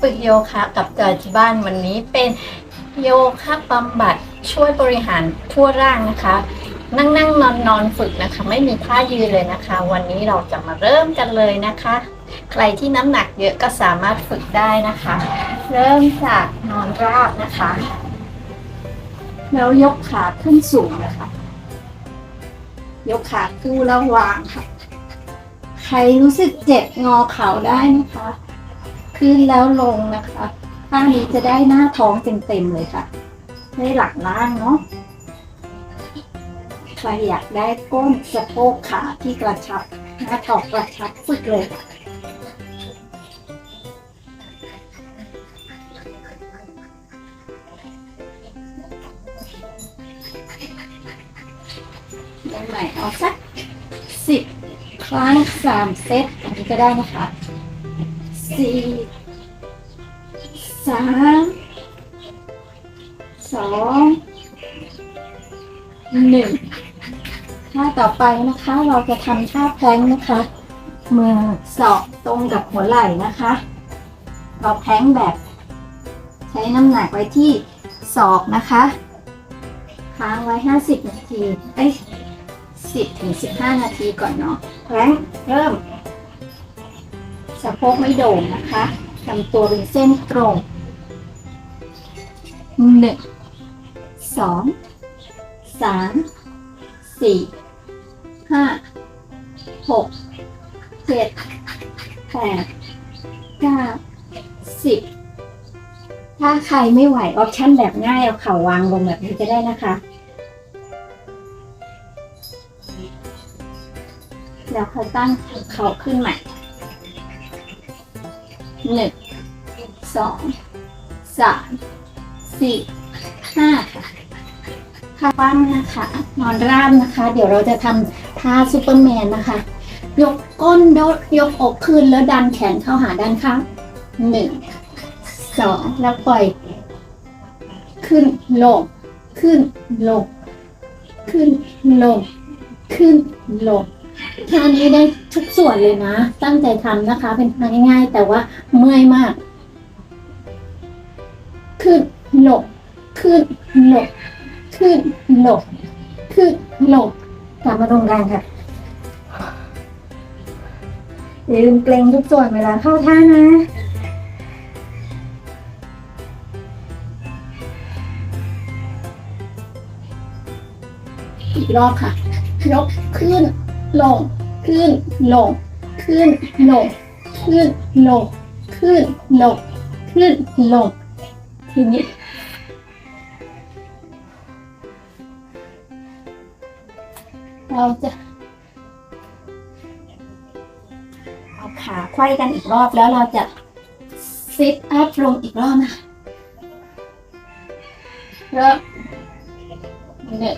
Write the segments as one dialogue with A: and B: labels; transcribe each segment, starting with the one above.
A: ฝึกโยคะกับจอยที่บ้านวันนี้เป็นโยคะบำบัดช่วยบริหารทั่วร่างนะคะ นั่งนั่งนอนนอนฝึกนะคะ ไม่มีท่ายืนเลยนะคะ วันนี้เราจะมาเริ่มกันเลยนะคะ ใครที่น้ำหนักเยอะก็สามารถฝึกได้นะคะ เริ่มจากนอนราบนะคะ แล้วยกขาขึ้นสูงนะคะ ยกขาคู่แล้ววางค่ะ ใครรู้สึกเจ็บงอเข่าได้นะคะ ขึ้นแล้วลงนะคะท่านี้จะได้หน้าท้องเต็มๆเลยค่ะ ได้หลังล่างเนาะใครอยากได้ก้นสะโพกขาที่กระชับหน้าท้องกระชับฝึกเลยค่ะใหม่เอาสักสิบครั้งสามเซตอันนี้ก็ได้นะคะ สี่สามสองหนึ่งท่าต่อไปนะคะเราจะทำท่าแพลงนะคะ มือศอกตรงกับหัวไหล่นะคะเราแพลงแบบ ใช้น้ำหนักไว้ที่ศอกนะคะค้างไว้ 50 นาที เอ้ย 10ถึง15 นาทีก่อนเนาะแพลงเริ่ม สะโพกไม่โด่งนะคะลำตัวเป็นเส้นตรงหนึ่งสองสามสี่ห้าหกเจ็ดแปดเก้าสิบถ้าใครไม่ไหวออปชั่นแบบง่ายเอาเข่าวางลงแบบนี้ก็ได้นะคะ แล้วค่อยตั้งเข่าขึ้นใหม่ หนึ่งสองสามสี่ห้าค่ะค่ะปั้นนะคะ นอนราบนะคะ เดี๋ยวเราจะทำท่าซูเปอร์แมนนะคะ ยกก้นยกอกขึ้นแล้วดันแขนเข้าหาด้านข้างหนึ่งสองแล้วปล่อย ขึ้นลงขึ้นลงขึ้นลงขึ้นลง ท่านี้ได้ทุกส่วนเลยนะ ตั้งใจทำนะคะ เป็นท่าง่ายๆ แต่ว่าเมื่อยมาก ขึ้นหลบขึ้นหลบขึ้นหลบขึ้นหลบกลับมาตรงกลางค่ะอย่าลืมเกรงทุกส่วนเวลาเข้าท่านะอีกรอบค่ะยกขึ้น ลง ขึ้น ลง ขึ้น ลง ขึ้น ลง ขึ้น ลง ขึ้น ลง ทีนี้เราจะเอาขาไขว้กันอีกรอบแล้วเราจะซิทอัพลงอีกรอบนะเริ่มหนึ่ง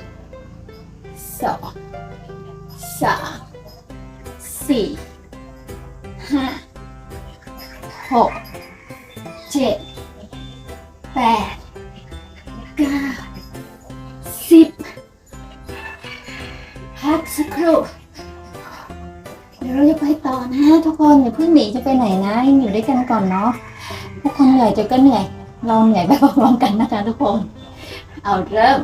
A: สอง สามสี่ห้าหกเจ็ดแปดเก้าสิบพักสักครู่เดี๋ยวเราจะไปต่อนะ ทุกคนอย่าเพิ่งหนีจะไปไหนนะยังอยู่ด้วยกันก่อนเนาะทุกคนเหนื่อยจนก็เหนื่อย เราเหนื่อยไปพร้อมๆกันนะคะทุกคน เอาเริ่ม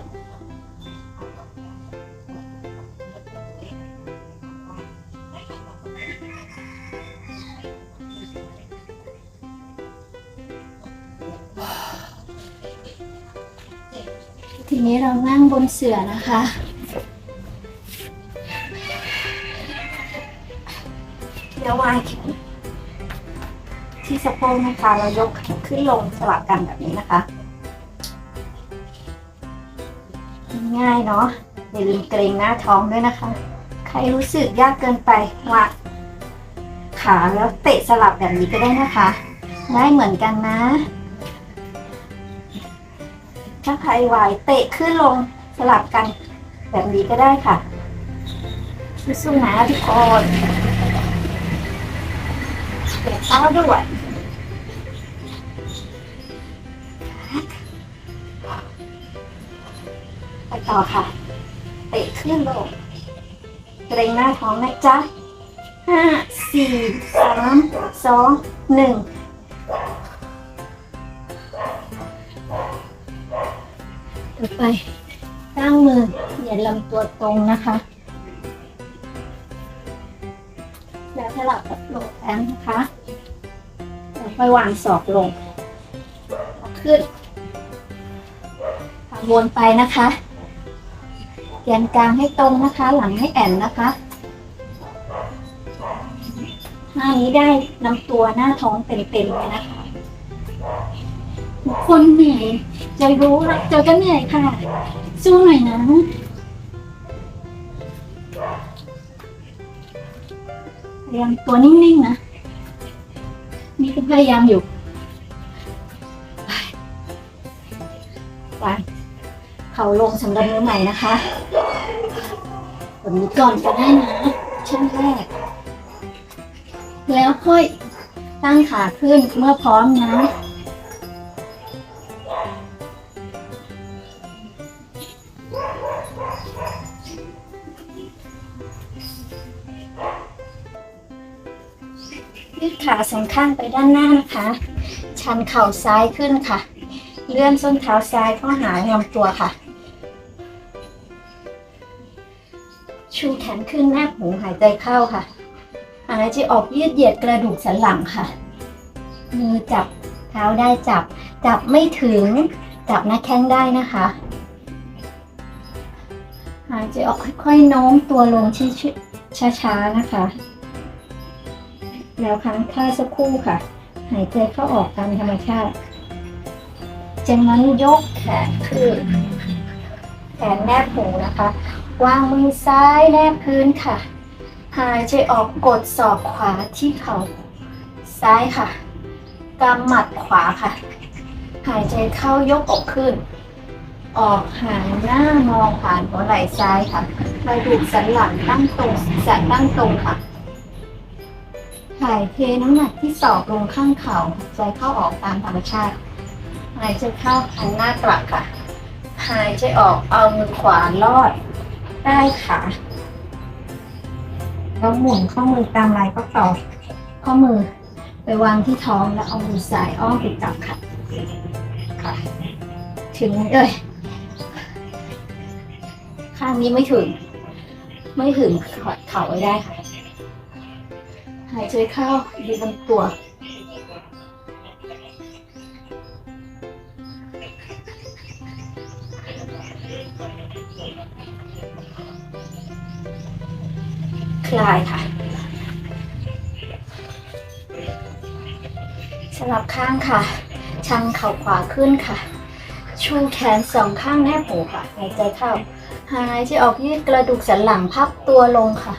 A: เรานั่งบนเสื่อนะคะ เดี๋ยววางแขนที่สะโพกนะคะเรายกขึ้นลงสลับกันแบบนี้นะคะ ง่ายเนาะอย่าลืมเกรงหน้าท้องด้วยนะคะ ใครรู้สึกยากเกินไปวางขาแล้วเตะสลับแบบนี้ก็ได้นะคะ ได้เหมือนกันนะ ถ้าใครไหวเตะขึ้นลงสลับกัน แบบนี้ก็ได้ค่ะสู้ๆนะทุกคนเตะเท้าด้วยไปต่อค่ะ เตะขึ้นลงเกรงหน้าท้องนะจ๊ะห้าสี่สามสองหนึ่ง ต่อไปตั้งมือเหยียดลำตัวตรงนะคะ แล้วสลับกับโหลดแอนนะคะค่อยวางศอกลง ขึ้นวนไปนะคะแกนกลางให้ตรงนะคะ หลังให้แอนนะคะท่านี้ได้นำตัวหน้าท้องเต็มๆเลยนะคะ คนเหนื่อยใจรู้เจอก็เหนื่อยค่ะ สู้หน่อยนะ พยายามตัวนิ่งๆนะ นี่ก็พยายามอยู่ไปเขาลงสำหรับมือใหม่นะคะแบบนี้ก่อนก็ได้นะช่วงแรก แล้วค่อยตั้งขาขึ้นเมื่อพร้อมนะ องข้างไปด้านหน้านะคะ ชันเข่าซ้ายขึ้นค่ะ เลื่อนส้นเท้าซ้ายเข้าหาลำตัวค่ะ ชูแขนขึ้นแนบหูหายใจเข้าค่ะหายใจออกยืดเหยียดกระดูกสันหลังค่ะ มือจับเท้าได้จับ จับไม่ถึง จับหน้าแข้งได้นะคะหายใจออกค่อยๆโน้มตัวลงที่ช้าๆนะคะ แล้วครั้งค่าสักครู่ค่ะ หายใจเข้าออกตามธรรมชาติ จากนั้นยกแขนขึ้น แขนแนบหูนะคะ วางมือซ้ายแนบพื้นค่ะ หายใจออกกดศอกขวาที่เข่าซ้ายค่ะกำหมัดขวาค่ะ หายใจเข้ายกอกขึ้น ออกหางหน้ามองผ่านหัวไหล่ซ้ายค่ะกระดูกสันหลังตั้งตรงศีรษะตั้งตรงค่ะ ถ่ายเทน้ำหนักที่ศอกลงข้างเข่าหายใจเข้าออกตามธรรมชาติ หายใจเข้าหันหน้ากลับค่ะ หายใจออกเอามือขวาลอดใต้ขาแล้วหมุนข้อมือตามลายข้อต่อ ข้อมือไปวางที่ท้องแล้วเอามือซ้ายอ้อมไปจับค่ะค่ะ ถึงเอ้ยข้างนี้ไม่ถึง ไม่ถึงขอดเข่าไว้ได้ค่ะายใจเข้าดูลำตัวคลายค่ะสลับข้างค่ะ ชันเข่าขวาขึ้นค่ะ ชูแขนสองข้างแนบหูค่ะ หายใจเข้า หายใจออกยืดกระดูกสันหลังพับตัวลงค่ะ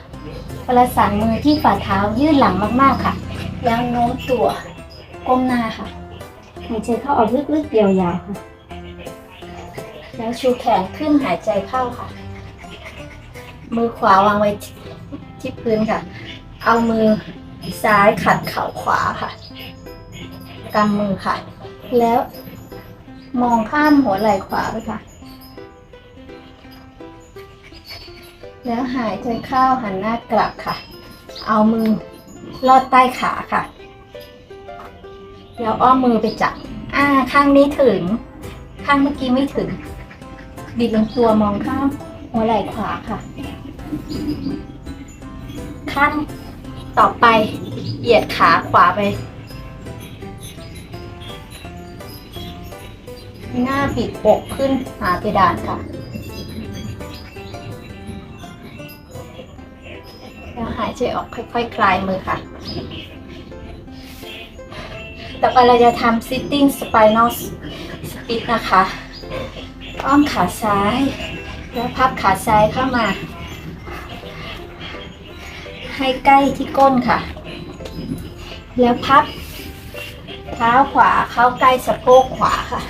A: ประสานมือที่ฝ่าเท้ายืดหลังมากๆค่ะ แล้วโน้มตัวก้มหน้าค่ะ หายใจเข้าออกลึกๆยาวๆค่ะ แล้วชูแขนขึ้นหายใจเข้าค่ะ มือขวาวางไว้ที่ที่พื้นค่ะ เอามือซ้ายขัดเข่าขวาค่ะกำมือค่ะ แล้วมองข้ามหัวไหล่ขวาไปค่ะ แล้วหายใจเข้าหันหน้ากลับค่ะ เอามือลอดใต้ขาค่ะ แล้วอ้อมมือไปจับ อ่า ข้างนี้ถึง ข้างเมื่อกี้ไม่ถึง บิดลงตัวมองข้ามหัวไหล่ขวาค่ะ ข้างต่อไปเหยียดขาขวาไป หน้าบิดอกขึ้นหาเพดานค่ะ หายใจออกค่อยๆคคลายมือค่ะ ต่อไปเราจะทำ sitting spinal split นะคะ อ้อมขาซ้าย แล้วพับขาซ้ายเข้ามา ให้ใกล้ที่ก้นค่ะ แล้วพับเท้าขวาเข้าใกล้สะโพกขวาค่ะ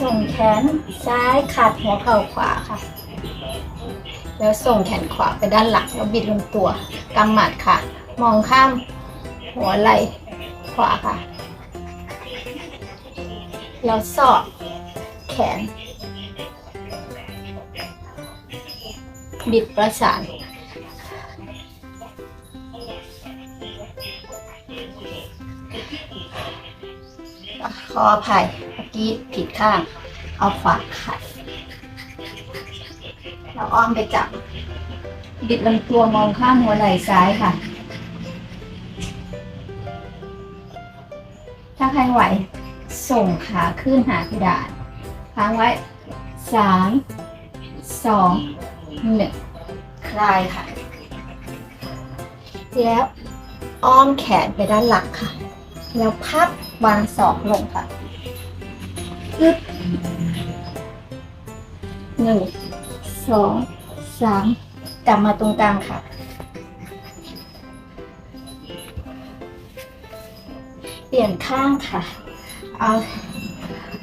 A: ส่งแขนซ้ายขัดหัวเข่าขวาค่ะ แล้วส่งแขนขวาไปด้านหลังแล้วบิดลงตัวกำหมัดค่ะ มองข้ามหัวไหล่ขวาค่ะ แล้วสอดแขน บิดประสานขออภัยเมื่อกี้ผิดข้าง เอาขวาขัดเรา อ้อมไปจับ บิดลำตัวมองข้างหัวไหล่ซ้ายค่ะ ถ้าใครไหว ส่งขาขึ้นหาเพดานค้างไว้สามสองหนึ่งคลายค่ะ แล้วอ้อมแขนไปด้านหลังค่ะ แล้วพับวางศอกลงค่ะอึ๊บหนึ่ง สองสามกลับมาตรงกลางค่ะ เปลี่ยนข้างค่ะ เอา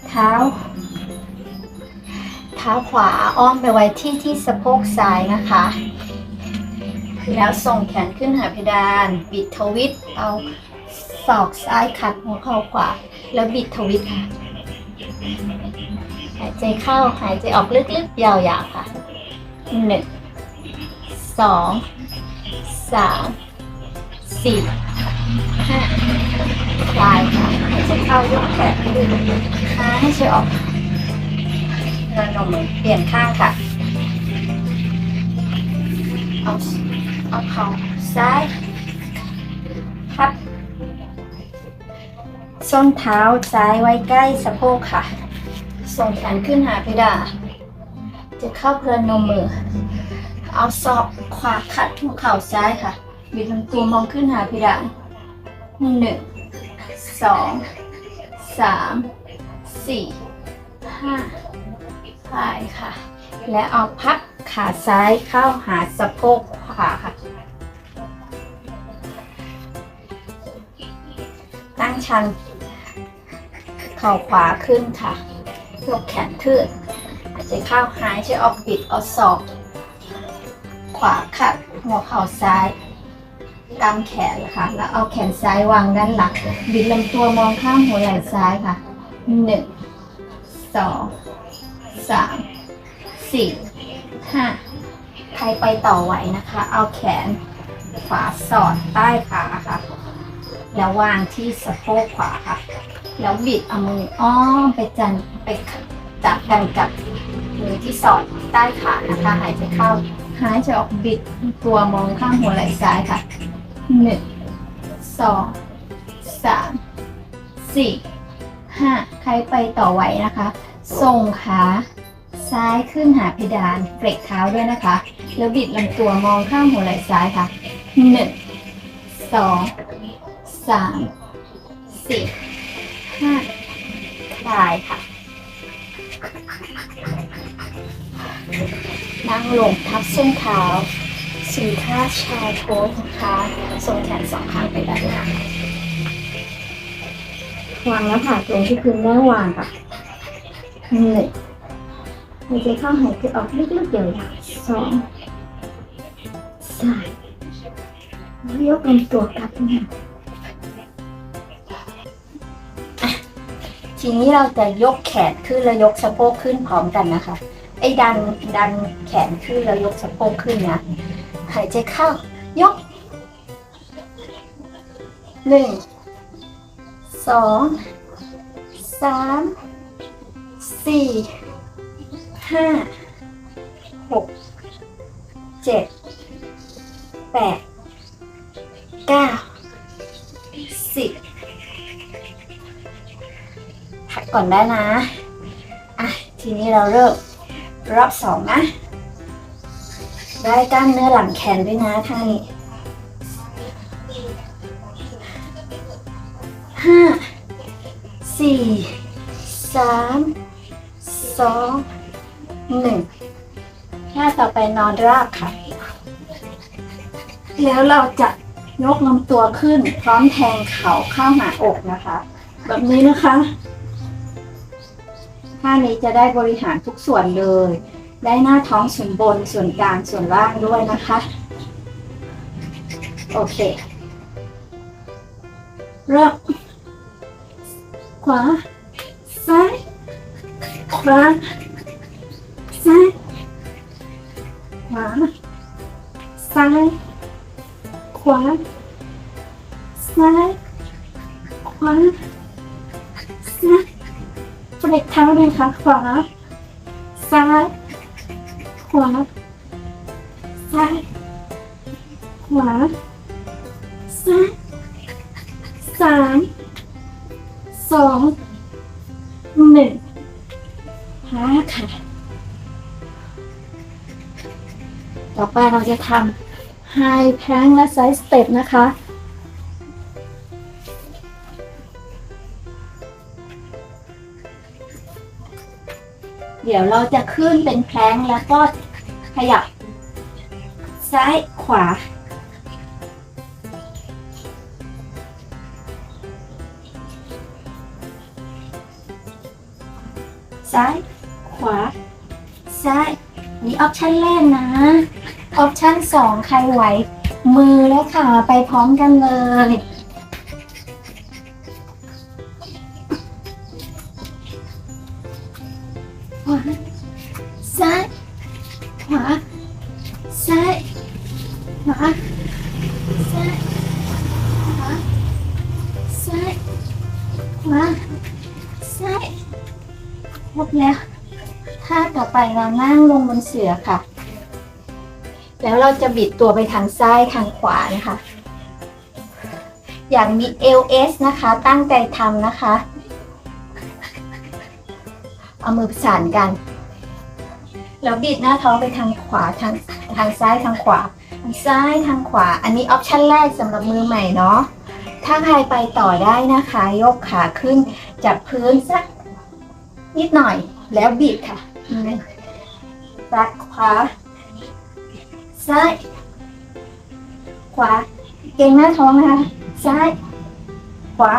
A: เท้า เท้าขวาอ้อมไปไว้ที่ที่สะโพกซ้ายนะคะ แล้วส่งแขนขึ้นหาเพดาน บิดทวิต เอาศอกซ้ายขัดหัวเข่าขวา แล้วบิดทวิตค่ะ หายใจเข้า หายใจออกลึกๆ ยาวๆค่ะ หนึ่งสองสามสี่ห้าลายค่ะใหายใจเข้ายกแขนขึ้นหายใจออกระนมมือเปลี่ยนข้างค่ะ เอาเอาเข่าซ้ายพับส้นเท้าซ้ายไว้ใกล้สะโพกค่ะ ส่งแขนขึ้นหาเพดาน จะเข้าเพลินนมมือ เอาศอกขวาขัดหัวเข่าซ้ายค่ะบิดลำตัวมองขึ้นหาเพดานหนึ่งสองสามสี่ห้าคลายค่ะ และเอาพับขาซ้ายเข้าหาสะโพกขวาค่ะ ตั้งชันเข่าขวาขึ้นค่ะ ยกแขนขึ้น ใจเข้าวหายใจออกบิดเอาศอกขวาขัดหัวเข่าซ้ายกำแขนค่ะแล้วเอาแขนซ้ายวางด้านหลังบิดลำตัวมองข้างหัวไหล่ซ้ายค่ะหนึ่งสองสามสี่ห้าใครไปต่อไหวนะคะ เอาแขนขวาสอดใต้ขาค่ะ แล้ววางที่สะโพกขวาค่ะ แล้วบิดเอามืออ้อมไปจันไปจับกันกับ มือที่สอดใต้ขานะคะ หายใจเข้า หายใจออกบิดตัวมองข้างหัวไหล่ซ้ายค่ะหนึ่งสองสามสี่ห้าใครไปต่อไหวนะคะ ส่งขาซ้ายขึ้นหาเพดานเฟลกเท้าด้วยนะคะ แล้วบิดลำตัวมองข้างหัวไหล่ซ้ายค่ะหนึ่งสองสามสี่ห้าคลายค่ะ นั่งลงทับส้นเท้าสีท่าชายโพสนะคะส่งแขนสองข้างไปด้านหลังวางแล้วค่ะลงที่พื้นแม่วางค่ะหนึ่งหายใจเข้าหายใจออกลึกๆยาวๆสองสามยกลำตัวกลับมาอะทีนี้เราจะยกแขนขึ้นแล้วยกสะโพกขึ้นพร้อมกันนะคะ อ้ดันดันแขนขึ้นแล้วยกสะโพกขึ้นนะ หายใจเข้า ยกหนึ่งสองสามสี่ห้าหกเจ็ดแปดเก้าสิบพักก่อนได้นะ อะ ทีนี้เราเริ่ม รอบสองนะ ได้กล้ามเนื้อหลังแขนด้วยนะท่านี้ห้าสี่สามสองหนึ่งท่าต่อไปนอนราบค่ะ แล้วเราจะยกลำตัวขึ้นพร้อมแทงเข่าเข้าหาอกนะคะ แบบนี้นะคะ ท่านี้จะได้บริหารทุกส่วนเลย ได้หน้าท้องส่วนบนส่วนกลางส่วนล่างด้วยนะคะ โอเค เริ่มขวา ซ้าย ขวา ซ้าย ขวา ซ้าย ขวา ซ้าย ขวา ซ้าย เฟลกเท้าเลยค่ะ ขวา ซ้าย ขวา ซ้าย ขวา ซ้ายสามสองหนึ่งพักค่ะ ต่อไปเราจะทำไฮแพงและไซส์สเต็ปนะคะ เดี๋ยวเราจะขึ้นเป็นแพลงแล้วก็ขยับ ซ้ายขวา ซ้ายขวา ซ้ายนี่ออปชั่นแรกนะออปชั่นสองใครไหว มือและขาไปพร้อมกันเลย นเสือค่ะ แล้วเราจะบิดตัวไปทางซ้ายทางขวานะคะ อย่างมี LS นะคะ ตั้งใจทำนะคะ เอามือประสานกัน แล้วบิดหน้าท้องไปทางขวาทางทางซ้ายทางขวาทางซ้ายทางขวา อันนี้ออปชั่นแรกสำหรับมือใหม่เนาะถ้าใครไปต่อได้นะคะ ยกขาขึ้น จับพื้นสักนิดหน่อยแล้วบิดค่ะ ซ้ายขวา ซ้าย ขวา เก่งหน้าท้องนะคะ ซ้าย ขวา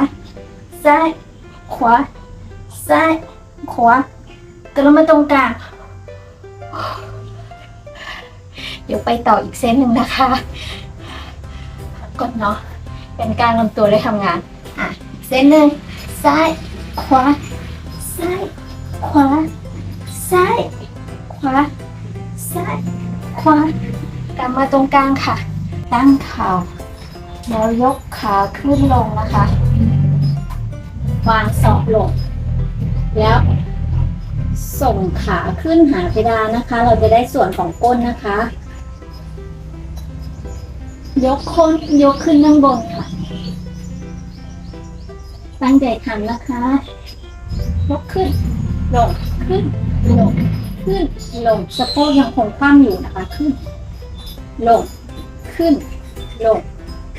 A: ซ้าย ขวา ซ้าย ขวากระมาตรงกลาง เดี๋ยวไปต่ออีกเซตหนึ่งนะคะ กดเนาะ เป็นการลำตัวได้ทำงาน อะเซตหนึ่งซ้าย ขวา ซ้าย ขวา ซ้าย ขวา วากลับมาตรงกลางค่ะ ตั้งเข่าแล้วยกขาขึ้นลงนะคะ วางศอกลง แล้ว ส่งขาขึ้นหาเพดานนะคะ เราจะได้ส่วนของก้นนะคะ ยกค้นยกขึ้นด้านบนค่ะ ตั้งใจทำนะคะ ยกขึ้น ลง ขึ้น ลง ขึ้นลงสะโพกยังคงคว่ำอยู่นะคะ ขึ้น ลง ขึ้น ลง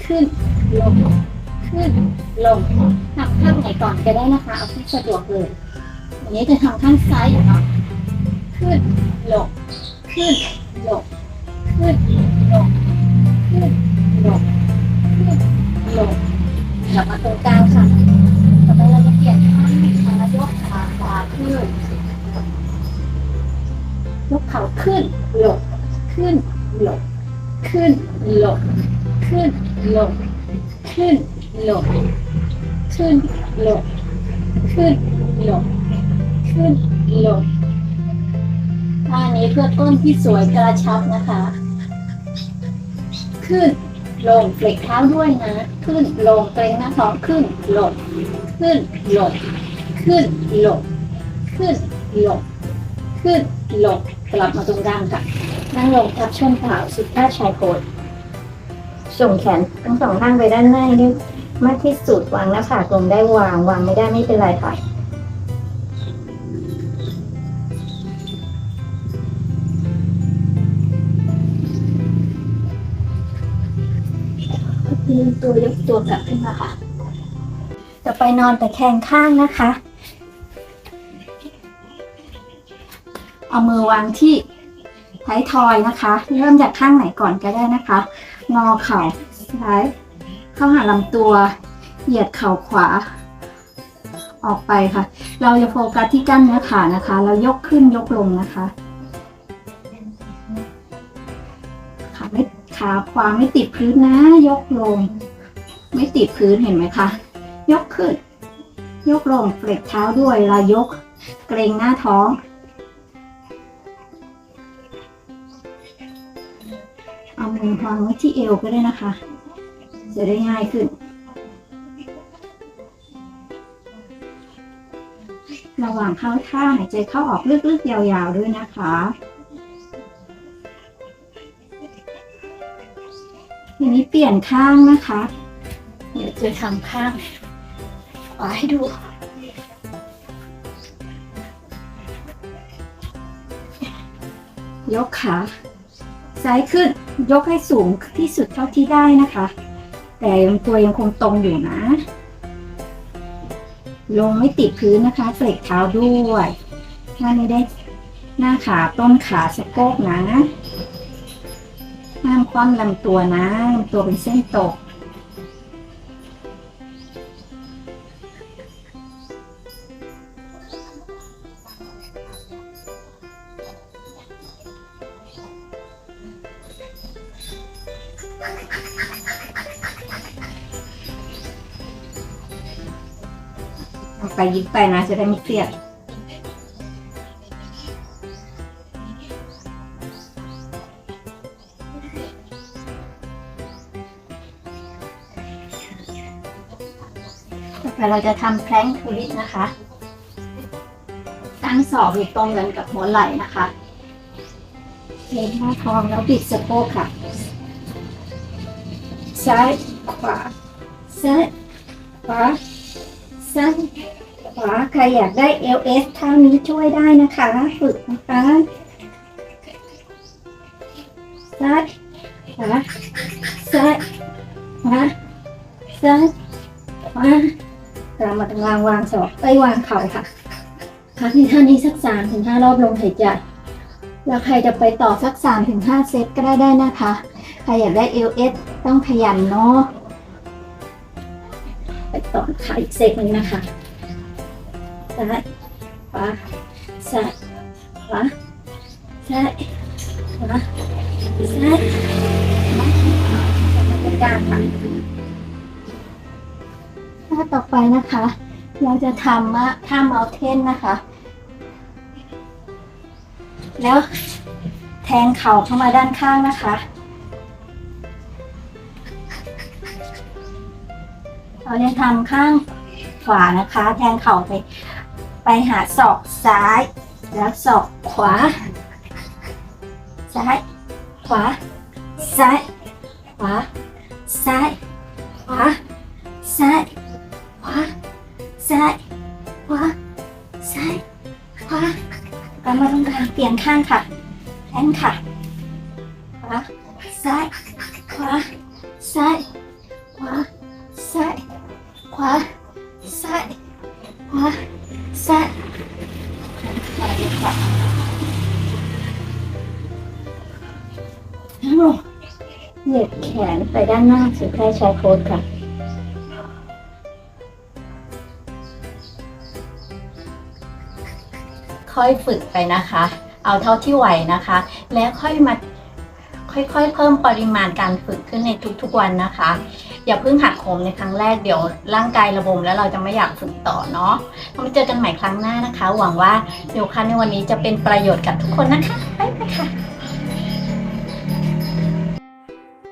A: ขึ้น ลง ขึ้น ลงทำข้าไหนก่อนก็ได้นะคะ เอาที่สะดวกเลยอันนี้จะทำข้างซ้ายอยู่เนาะขึ้น ลง ขึ้น ลง ขึ้น ลง ขึ้น ลง ขึ้น ลงกลับมาตรงกลางค่ะ ต่อไปเราจะเปลี่ยนท่านะคะยกขาขวาขึ้น ยกเข่าขึ้นหลงขึ้นหลงขึ้นหลงขึ้นหลงขึ้นหลงขึ้นหลงขึ้นหลงขึ้นหลงท่านี้เพื่อก้นที่สวยกระชับนะคะ ขึ้นลงเฟลกเท้าด้วยนะ ขึ้นลงเกรงหน้าท้องขึ้นหลงขึ้นหลงขึ้นหลงขึ้นหลงขึ้นหลง กลับมาตรงกลางค่ะ นั่งลงทับช่วงเท้าสุดท่าชายโคดส่งแขนทั้งสองข้างไปด้านหน้านี่มากที่สุดวางหน้าผากลงได้วางวางไม่ได้ไม่เป็นไรค่ะยืนตัวยกตัวกลับขึ้นมาค่ะ ต่อไปนอนแต่แคงข้างนะคะ เอามือวางที่ท้ายทอยนะคะ เริ่มจากข้างไหนก่อนก็ได้นะคะ งอเข่าซ้ายเข้าหาลำตัว เหยียดเข่าขวา ออกไปค่ะ เราจะโฟกัสที่กล้ามเนื้อขานะคะ เรายกขึ้นยกลงนะคะขาไม่ขาขวาไม่ติดพื้นนะ ยกลง ไม่ติดพื้นเห็นไหมคะ ยกขึ้น ยกลงเฟลกเท้าด้วยเวลายก เกรงหน้าท้อง มือวางไว้ที่เอวก็ได้นะคะ จะได้ง่ายขึ้น
B: ระหว่างเข้าท่าหายใจเข้าออกลึกๆยาวๆด้วยนะคะทีนี้เปลี่ยนข้างนะคะ
A: เดี๋ยวจะทำข้างขวาให้ดู
B: ยกขา ซ้ายขึ้นยกให้สูงที่สุดเท่าที่ได้นะคะ แต่ยังตัวยังคงตรงอยู่นะ ลงไม่ติดพื้นนะคะเสกเท้าด้วยถ้าไม่ได้หน้าขาต้นขาสะโพกนะห้ามคว่ำลำตัวนะลำตัวเป็นเส้นตก เอาไปยิ้มไปนะจะได้ไม่เครียด
A: ต่อไปเราจะทำแพลงทูริสนะคะ
B: ตั้งศอกอยู่ตรงกันกับหัวไหล่นะคะเล็หน้าท้องแล้วบิดสะโพกค่ะ ซ้ายขวา ซ้ายขวา ซ้ายขวา ใครอยากได้ LS เท่านี้ช่วยได้นะคะ ฝึกนะคะ ซ้ายขวา ซ้ายขวา ซ้ายขวากำมาตรงกลางวางศอกเอ้วางเข่าค่ะพักในท่านี้สักสามถึงห้ารอบลมหายใจแล้วใครจะไปต่อสักสามถึงห้าเซตก็ได้ได้นะคะ ใครอยากได้ LS ต้องขยันเนาะไปต่อค่ะอีกเซตหนึ่งนะคะซ้ายขวาซ้ายขวาซ้ายขวาซ้ายตรงกลางค่ะท่าต่อไปนะคะ เราจะทำว่าท่าเมาเทนนะคะ แล้วแทงเข่าเข้ามาด้านข้างนะคะ เราจะทำข้างขวานะคะ แทงเข่าไป ไปหาศอกซ้าย แล้วศอกขวา ซ้าย ขวา ซ้าย ขวา ซ้าย ขวา ซ้าย ขวา ซ้าย ขวา ซ้าย ขวากลับมาตรงกลางเปลี่ยนข้างค่ะแทงค่ะ เหยียดแขนไปด้านหน้าสุดท้ายชายโคตค่ะ
A: ค่อยฝึกไปนะคะ เอาเท่าที่ไหวนะคะ แล้วค่อยมาค่อยๆ เพิ่มปริมาณการฝึกขึ้นในทุกๆวันนะคะ อย่าเพิ่งหักโหมในครั้งแรกเดี๋ยวร่างกายระบมแล้วเราจะไม่อยากฝึกต่อเนาะเรามาเจอกันใหม่ครั้งหน้านะคะ หวังว่าโยคะในวันนี้จะเป็นประโยชน์กับทุกคนนะคะบ๊ายบายค่ะ